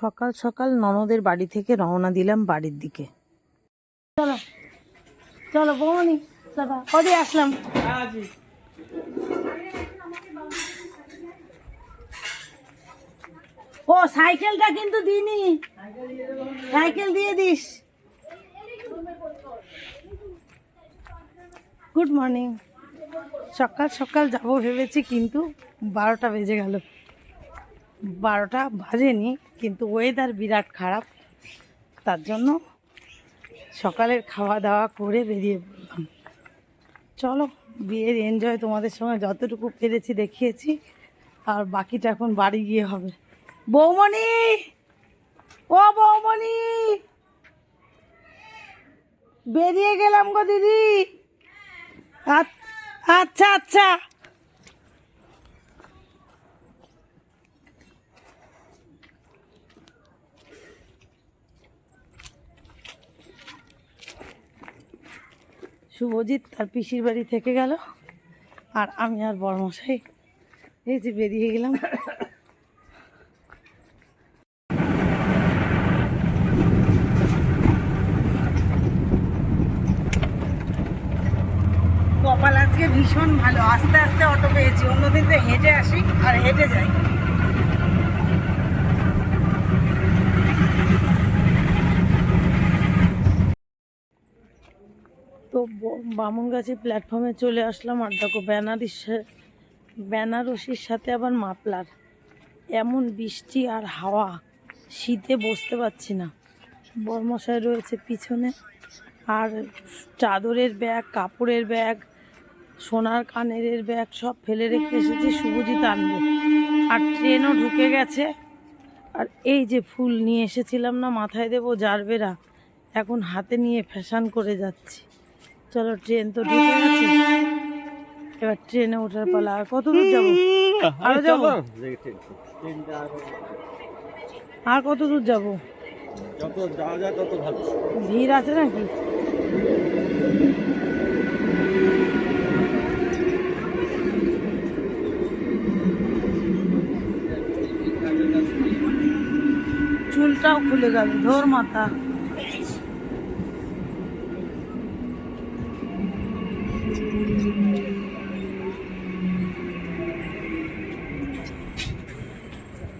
সকাল সকাল ননদের বাড়ি থেকে রওনা দিলাম বাড়ির দিকে। চলো। চলো, বৌমনি দাদা কদি আসলাম? ও, সাইকেলটা কিন্তু দিনি সাইকেল দিয়ে দিস। গুড মর্নিং সকাল সকাল যাব ভেবেছি, কিন্তু বারোটা বেজে গেল। বারোটা বাজেনি, কিন্তু ওয়েদার বিরাট খারাপ। তার জন্য সকালের খাওয়া দাওয়া করে বেরিয়ে পড়লাম। চলো, বিয়ের এনজয় তোমাদের সঙ্গে যতটুকু পেরেছি দেখিয়েছি, আর বাকিটা এখন বাড়ি গিয়ে হবে। বৌমণি! ও বৌমণি! বেরিয়ে গেলাম গো দিদি। আচ্ছা আচ্ছা। শুভজিৎ তার পিসির বাড়ি থেকে গেল। আর আমি আর বড়মশাই এই যে বেরিয়ে গেলাম। কপাল আজকে ভীষণ ভালো। আস্তে আস্তে অটো পেয়েছি। অন্যদিন তো হেঁটে আসি আর হেঁটে যাই তো ব- বামুনগাছি প্ল্যাটফর্মে চলে আসলাম আর দেখো বেনারস বেনারসির সাথে আবার মাপলার এমন বৃষ্টি আর হাওয়া, শীতে বসতে পারছি না। বর্মশাই রয়েছে পিছনে। আর চাদরের ব্যাগ, কাপড়ের ব্যাগ, সোনার কানের ব্যাগ সব ফেলে রেখে এসেছি শুভজিৎ আনবে। আর ট্রেনও ঢুকে গেছে। আর এই যে ফুল নিয়ে এসেছিলাম না, মাথায় দেবো জারবেরা। এখন হাতে নিয়ে ফ্যাশন করে যাচ্ছি। চলো ট্রেন তো ঢুকে গেছে। এবার ট্রেনে ওঠার পালা আর কত দূর যাব? আরও যাব? আর কত দূর যাব? যত যাওয়া যায় তত ভালো। ভিড় আছে নাকি? চুলটাও খুলে গেল ধর মাথা।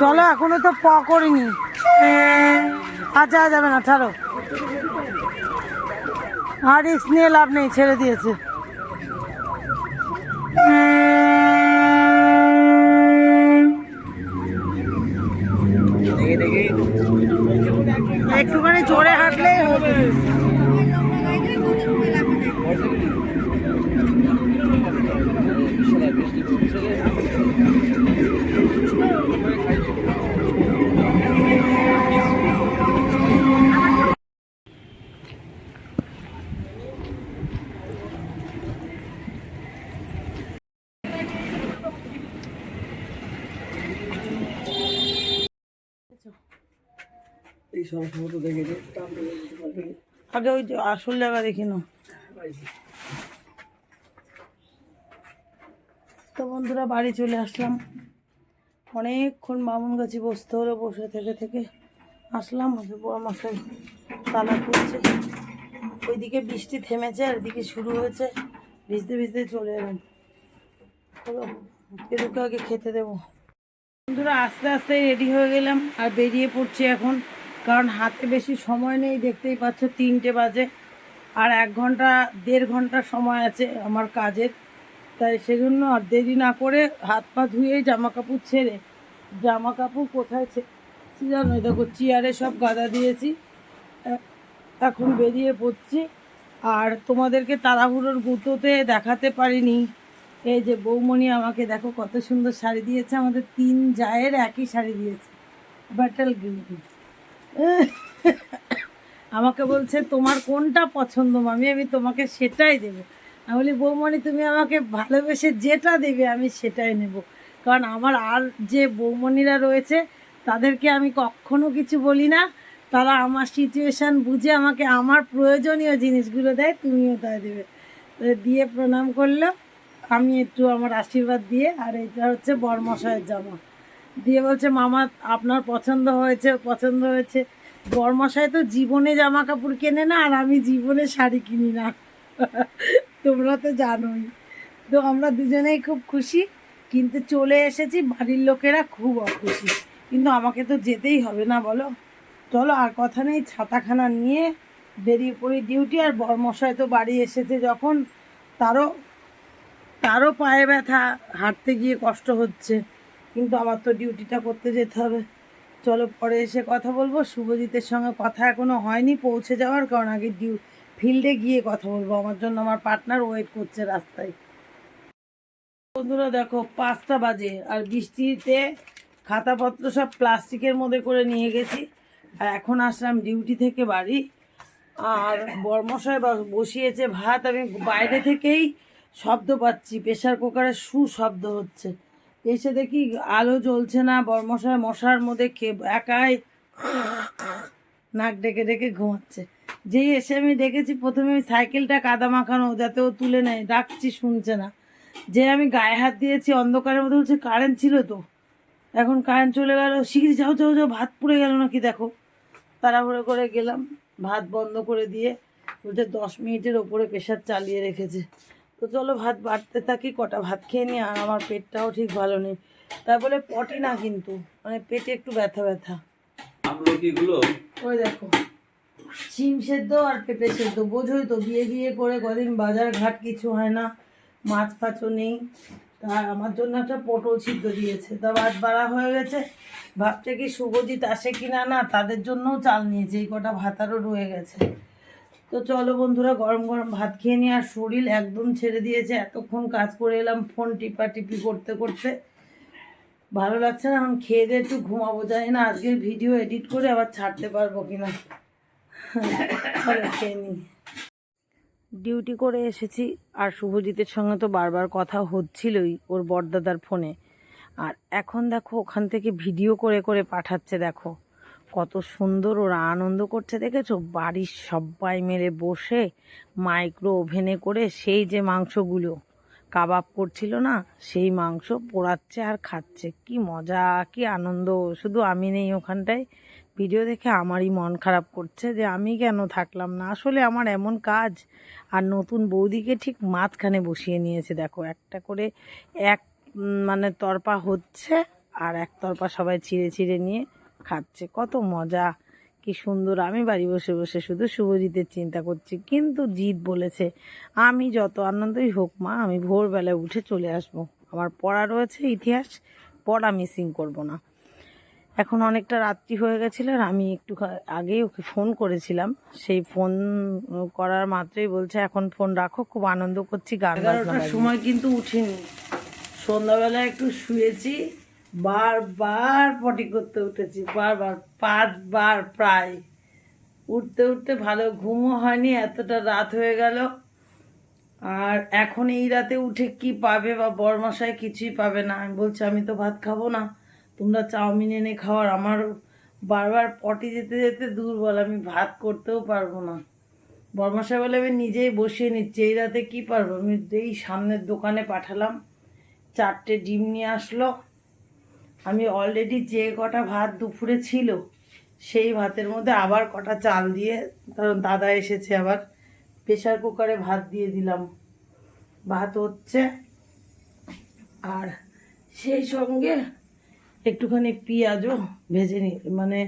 চলো, এখনও তো প করিনি। আচ্ছা যাবে না, ছাড়ো। আর রিক্স নিয়ে লাভ নেই, ছেড়ে দিয়েছে। একটুখানি জোরে হাঁটলেই হবে। এই আগে ওই আসল জায়গা দেখে নাও। তো বন্ধুরা, বাড়ি চলে আসলাম। অনেকক্ষণ মামুন গাছে বসতে হলো, বসে থেকে থেকে আসলাম। বড় মশাই তালা করছে ওইদিকে বৃষ্টি থেমেছে, আর এদিকে শুরু হয়েছে। ভিজতে ভিজতে চলে পেরুকে আগে খেতে দেবো। বন্ধুরা, আস্তে আস্তে রেডি হয়ে গেলাম, আর বেরিয়ে পড়ছি এখন। কারণ হাতে বেশি সময় নেই, দেখতেই পাচ্ছ তিনটে বাজে আর এক ঘণ্টা, দেড় ঘণ্টা সময় আছে আমার কাজের। তাই সেজন্য আর দেরি না করে হাত পা ধুয়ে জামা কাপড় ছেড়ে জামা কাপড় কোথায় ছেড়েছি জানো দেখো চেয়ারে সব গাদা দিয়েছি এখন বেরিয়ে পড়ছি। আর তোমাদেরকে তাড়াহুড়োর গুঁতোতে দেখাতে পারিনি। এই যে বৌমণি আমাকে দেখো কত সুন্দর শাড়ি দিয়েছে, আমাদের তিন জায়ের একই শাড়ি দিয়েছে। ব্যাটাল গ্রিন আমাকে বলছে, তোমার কোনটা পছন্দ মামি? আমি তোমাকে সেটাই দেবো। আমি বলি, বৌমণি, তুমি আমাকে ভালোবেসে যেটা দেবে আমি সেটাই নেব। কারণ আমার আর যে বৌমণিরা রয়েছে, তাদেরকে আমি কখনো কিছু বলি না। তারা আমার সিচুয়েশান বুঝে আমাকে আমার প্রয়োজনীয় জিনিসগুলো দেয়, তুমিও তাই দেবে। দিয়ে প্রণাম করল। আমি একটু আমার আশীর্বাদ দিয়ে, আর এটা হচ্ছে বরমশায়ের জামা। দিয়ে বলছে, মামা, আপনার পছন্দ হয়েছে পছন্দ হয়েছে। বরমশাই তো জীবনে জামা কাপড় কেনে না, আর আমি জীবনে শাড়ি কিনি না। তোমরা তো জানোই। তো আমরা দুজনেই খুব খুশি। কিন্তু চলে এসেছি, বাড়ির লোকেরা খুব অখুশি। কিন্তু আমাকে তো যেতেই হবে না, বলো। চলো, আর কথা নেই, ছাতাখানা নিয়ে বেরিয়ে পড়ি ডিউটি। আর বরমশাই তো বাড়ি এসেছে যখন। তারও তারও পায়ে ব্যথা, হাঁটতে গিয়ে কষ্ট হচ্ছে। কিন্তু আমার তো ডিউটিটা করতে যেতে হবে। চলো পরে এসে কথা বলব। শুভজিতের সঙ্গে কথা এখনও হয়নি, পৌঁছে যাওয়ার কারণ আগে ডিউ ফিল্ডে গিয়ে কথা বলব। আমার জন্য আমার পার্টনার ওয়েট করছে রাস্তায়। বন্ধুরা দেখো, পাঁচটা বাজে আর বৃষ্টিতে খাতাপত্র সব প্লাস্টিকের মধ্যে করে নিয়ে গেছি। আর এখন আসলাম ডিউটি থেকে বাড়ি। আর বর্মশাই বা- বসিয়েছে ভাত। আমি বাইরে থেকেই শব্দ পাচ্ছি। প্রেশার কুকারের সুশব্দ হচ্ছে। এসে দেখি আলো জ্বলছে না, বর্মশাই মশার মধ্যে খেয়ে একাই নাক ডেকে ডেকে ঘুমাচ্ছে। যেই এসে আমি দেখেছি, প্রথমে আমি সাইকেলটা কাদা মাখানো, যাতে ও তুলে নেয়, ডাকছি, শুনছে না। যে আমি গায়ে হাত দিয়েছি, অন্ধকারের মধ্যে বলছে, কারেন্ট ছিল তো? এখন কারেন্ট চলে গেল, শিগগিরি যাও যাও যাও, ভাত পুড়ে গেল নাকি, দেখো। তাড়াহুড়ো করে গেলাম, ভাত বন্ধ করে দিয়ে বলছে, দশ মিনিটের ওপরে প্রেশার চালিয়ে রেখেছে। তো চলো ভাত বাড়তে থাকি কটা ভাত খেয়ে নিই আর আমার পেটটাও ঠিক ভালো নেই। তারপরে পটি না কিন্তু মানে পেটে একটু ব্যথা ব্যথা। আমলকিগুলো? ওই দেখো শিম সেদ্ধ আর পেঁপে সেদ্ধ বোঝোই তো বিয়ে বিয়ে করে কদিন বাজার ঘাট কিছু হয় না মাছ ফাছও নেই। তা আমার জন্য একটা পটল সিদ্ধ দিয়েছে তা ভাত বাড়া হয়ে গেছে। ভাবছে কি শুভজিৎ আসে কি না তাদের জন্যও চাল নিয়েছে এই কটা ভাত আরও রয়ে গেছে। তো চলো বন্ধুরা, গরম গরম ভাত খেয়ে নিয়ে আর শরীর একদম ছেড়ে দিয়েছে। এতক্ষণ কাজ করে এলাম, ফোন টিপা টিপি করতে করতে। ভালো লাগছে না, এখন খেয়ে দিয়ে একটু ঘুমাবো। জানি না আজকের ভিডিও এডিট করে আবার ছাড়তে পারব কিনা। চলো খেয়ে নিই। ডিউটি করে এসেছি, আর শুভজিতের সঙ্গে তো বারবার কথা হচ্ছিলই ওর বড়দাদার ফোনে। আর এখন দেখো, ওখান থেকে ভিডিও করে করে পাঠাচ্ছে, দেখো। কত সুন্দর ওরা আনন্দ করছে, দেখেছ? বাড়ির সবাই মেরে বসে মাইক্রো ওভেনে করে সেই যে মাংসগুলো কাবাব করছিল না, সেই মাংস পোড়াচ্ছে আর খাচ্ছে। কি মজা, কি আনন্দ। শুধু আমি নেই ওখানটায়। ভিডিও দেখে আমারই মন খারাপ করছে যে আমি কেন থাকলাম না? আসলে আমার এমন কাজ আর নতুন বৌদিকে ঠিক মাঝখানে বসিয়ে নিয়েছে, দেখো। একটা করে এক মানে তরপা হচ্ছে আর এক তরপা সবাই ছিঁড়ে ছিঁড়ে নিয়ে খাচ্ছে। কত মজা। কি সুন্দর। আমি বাড়ি বসে বসে শুধু শুভজিতের চিন্তা করছি। কিন্তু জিৎ বলেছে আমি যত আনন্দই হোক মা আমি ভোরবেলায় উঠে চলে আসব। আমার পড়া রয়েছে ইতিহাস। পড়া মিসিং করব না। এখন অনেকটা রাত্রি হয়ে গেছিল আর আমি একটু আগেই ওকে ফোন করেছিলাম। সেই ফোন করার মাত্রই বলছে এখন ফোন রাখো খুব আনন্দ করছি গান সময় কিন্তু উঠিনি। সন্ধ্যাবেলা একটু শুয়েছি। বারবার পটি করতে উঠেছি, বারবার, পাঁচবার প্রায়। উঠতে উঠতে ভালো ঘুমও হয়নি, এতটা রাত হয়ে গেল। আর এখন এই রাতে উঠে কি পাবে বা বরমশাই কিছুই পাবে না। আমি বলছি, আমি তো ভাত খাব না, তোমরা চাউমিন এনে খাওয়ার আমার বারবার পটি যেতে যেতে দুর্বল, আমি ভাত করতেও পারব না। বরমশাই বলে, আমি নিজেই বসিয়ে নিচ্ছি, এই রাতে কী পারব? আমি এই সামনের দোকানে পাঠালাম, চারটে ডিম নিয়ে আসলো। আমি অলরেডি যে কটা ভাত দুপুরে ছিল, সেই ভাতের মধ্যে আবার কটা চাল দিয়ে, কারণ দাদা এসেছে আবার প্রেশার কুকারে ভাত দিয়ে দিলাম। ভাত হচ্ছে আর সেই সঙ্গে একটুখানি পেঁয়াজও ভেজে নি মানে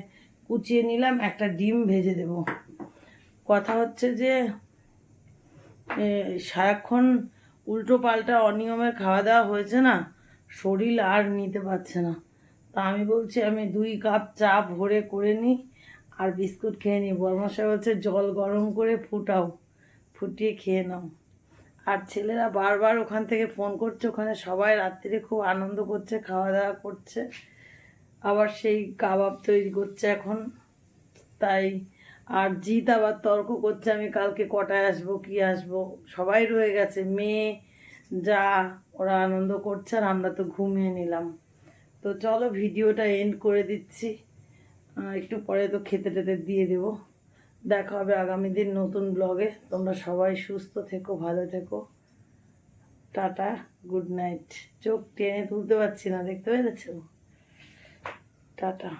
কুচিয়ে নিলাম, একটা ডিম ভেজে দেব। কথা হচ্ছে যে সারাক্ষণ উল্টো পাল্টা অনিয়মের খাওয়া দাওয়া হয়েছে না, শরীর আর নিতে পারছে না। তা আমি বলছি, আমি দুই কাপ চা ভরে করে নিই আর বিস্কুট খেয়ে নিই বর্মশাই বলছে, জল গরম করে ফুটাও, ফুটিয়ে খেয়ে নাও। আর ছেলেরা বারবার ওখান থেকে ফোন করছে, ওখানে সবাই রাত্রিরে খুব আনন্দ করছে, খাওয়া দাওয়া করছে। আবার সেই কাবাব তৈরি করছে এখন। তাই আর জিৎ আবার তর্ক করছে, আমি কালকে কটায় আসব, কি আসব? সবাই রয়ে গেছে, মেয়ে, যা, ওরা আনন্দ করছে আর আমরা তো ঘুমিয়ে নিলাম। তো চলো ভিডিওটা এন্ড করে দিচ্ছি। একটু পরে তো খেতে টেতে দিয়ে দেব। দেখা হবে আগামী দিন নতুন ব্লগে তোমরা সবাই সুস্থ থেকো, ভালো থেকো। টাটা গুড নাইট চোখ টেনে তুলতে পারছি না, দেখতে পেরেছ? টাটা।